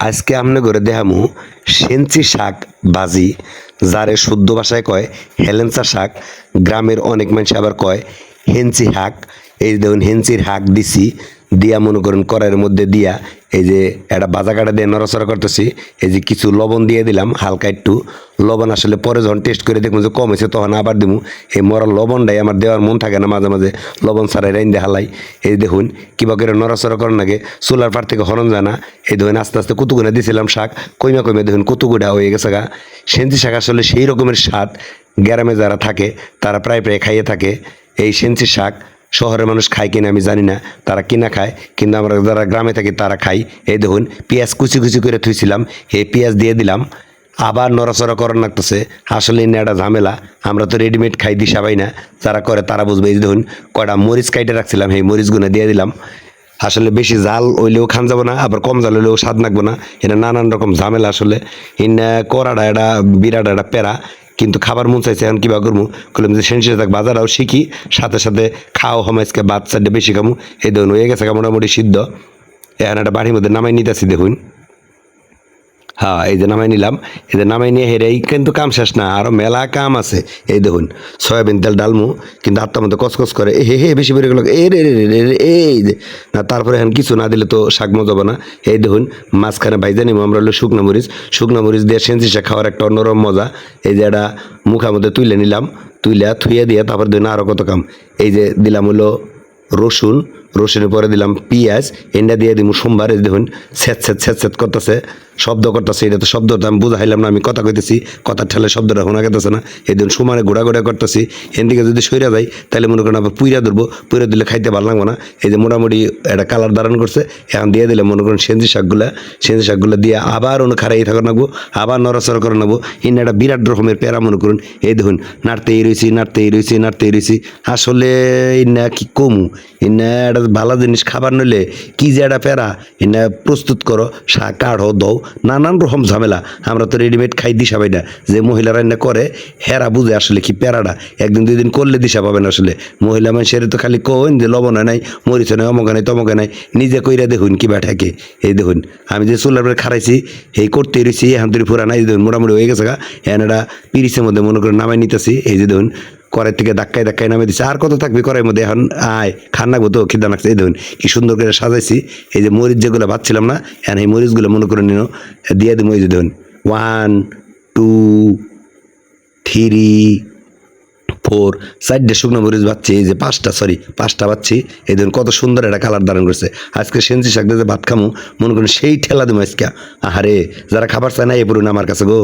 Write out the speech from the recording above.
আজকে আমনে করে দেহামু সেঞ্চি শাক বাজি, যারে শুদ্ধ ভাষায় কয় হেলেন্সা শাক। গ্রামের অনেক মানুষ আবার কয় হেঞ্চি হাক। এই দেখুন হেঞ্চির শাক দিছি। দিয়া মনে করেন কড়াইয়ের মধ্যে দিয়া এই যে একটা বাজা কাটা দিয়ে নড়াচড়া করতেছি, এই যে কিছু লবণ দিয়ে দিলাম হালকা একটু। লবণ আসলে পরে যখন টেস্ট করে দেখুন যে কম হয়েছে তখন আবার দিমু। এই মরা লবণটাই আমার দেওয়ার মন থাকে না মাঝে মাঝে। লবণ ছাড়াই দিয়ে হালাই। এই দেখুন, কিবা করে নড়াচড়া করার নাগে চুলার পার থেকে হরণ যায় না। এই দেখুন আস্তে আস্তে কুতুগুনা দিয়েছিলাম শাক, কইমা কইমা দেখুন কুতুগুড়া হয়ে গেছে গা। সেঞ্চি শাক আসলে সেই রকমের স্বাদ গ্রামে যারা থাকে, তারা প্রায় প্রায় খাইয়ে থাকে। এই সেঞ্চি শাক শহরের মানুষ খায় কিনা আমি জানি না। তারা কিনা খায়, কিন্তু আমরা যারা গ্রামে থাকি তারা খাই। এই দেখুন, পেঁয়াজ কুচি কুচি করে থুইছিলাম, এই পেঁয়াজ দিয়ে দিলাম। আবার নড়াচড়া করার লাগতেছে। আসলে একটা ঝামেলা, আমরা তো রেডিমেড খাই দি সবাই না। যারা করে তারা বুঝবে। এই দেখুন, কয়টা মরিচ কাইটে রাখছিলাম, এই মরিচগুলো দিয়ে দিলাম। আসলে বেশি জাল হইলেও খান যাব না, আবার কম জাল হইলেও স্বাদ লাগবে না। এটা নানান রকম ঝামেলা আসলে। ইন্না করাটা, এটা বিরাট একটা প্যারা। কিন্তু খাবার মন চাইছে, এখন কিবা করব করলাম যে সেন থাক, বাজারও শিখি, সাথে সাথে খাও হমাইজকে বাচ্চাটা বেশি খামু। এই ধরুন হয়ে গেছে মোটামুটি সিদ্ধ। এখন একটা বাড়ির মধ্যে নামাই নিতেছি দেখুন। হ্যাঁ এই যে নামাই নিলাম। এই যে নামাই নিয়ে হেরে এই কিন্তু কাম শেষ না আরও মেলা কাম আছে। এই দেখুন, সয়াবিন তেল ডালমু, কিন্তু আত্মার মধ্যে কসকস করে এ হে হে, বেশি বেড়ে গেল। এ রে রে রে এই না, তারপরে এখন কিছু না দিলে তো শাক মজা না। এই দেখুন, মাঝখানে ভাইজা নিবো আমরা হলো শুকনো মরিচ। শুকনো মরিচ দিয়ে সেন্সি শাক খাওয়ার একটা অন্যরকম মজা। এই যে এটা মুখের মধ্যে তুলে নিলাম তুইলা থুয়ে দিয়ে তারপর দিন আরও কত কাম। এই যে দিলাম হলো রসুন রসুনের পরে দিলাম পেঁয়াজ, এন্ডা দিয়ে দিব সোমবার দেখুন, স্যাঁত স্যাঁত স্যাঁত স্যাঁত করতেছে, শব্দ করতেছে, এটা তো শব্দটা আমি বুঝাইলাম না, আমি কথা কইতেছি, কথার ঠেলে শব্দটা শোনা গেতেছে না। এই দিন সমানে ঘোরা ঘোরা করতেছি, এদিকে যদি সইরা যায় তাহলে মনে করেন আবার পুইরা ধরবো, পুইরা দিলে খাইতে ভালো লাগবে না। এই যে মোটামুটি একটা কালার ধারণ করছে, এখন দিয়ে দিলে মনে করেন সেন্দি শাকগুলা সেন্দি শাকগুলা দিয়ে আবার অনু খারাই থাকা নাগবো, আবার নড়াচড়া করে নেব ইন একটা বিরাট রকমের প্যারা মনে করুন, এই দেখুন, নাড়তেই রয়েছি নাড়তেই রয়েছি নাড়তেই রয়েছি আসলে ইন্না কি কমু ইন্না একটা ভালো জিনিস খাবার নইলে কি যে একটা প্যারা? ইন্না প্রস্তুত করো, শাক, কাঢ়ো দও নানান রকম ঝামেলা। আমরা তো রেডিমেড খাই দিশা পাই না যে মহিলারা রান্না করে, হেরা বুঝে আসলে কি প্যারাটা। একদিন দুই দিন করলে দিশা পাবেন আসলে। মহিলা মানুষের তো খালি কোন যে লবণ নাই, মরিচ নাই, অমকে নাই, তমকে নাই, নিজে কইরা দেখুন কি ব্যাঠাকে এই দেখুন, আমি যে চুলার পরে খারাইছি এই করতে রয়েছি এখন তুই ফুরা নাই দেখুন, মোটামুটি হয়ে গেছে গা। এখন এটা পিরিচের মধ্যে মনে করে নামাই নিতেছি। এই যে দেখুন কড়াই থেকে ধাক্কায় ধাক্কায় নামে দিচ্ছে আর কত থাকবে কড়াইয়ের মধ্যে এখন? আয়, খান নাকবো তো, খিদা নাকছে এই দেখুন, কি সুন্দর করে সাজাইছি। এই যে মরিচ যেগুলো ভাবছিলাম না, এখন এই মরিচগুলো মনে করে নিন দিয়ে দিব এই যে দেখুন ওয়ান টু থ্রি ফোর চারটে শুকনো মরিচ বাচ্ছি এই যে পাঁচটা সরি পাঁচটা বাচ্ছি এই ধরুন কত সুন্দর একটা কালার ধারণ করছে। আজকে সেঞ্চি শাক যে ভাত খামু, মনে করুন সেই ঠেলা দেবো আজকে। আহারে, যারা খাবার চায় না, এ পড়ুন আমার কাছে গো।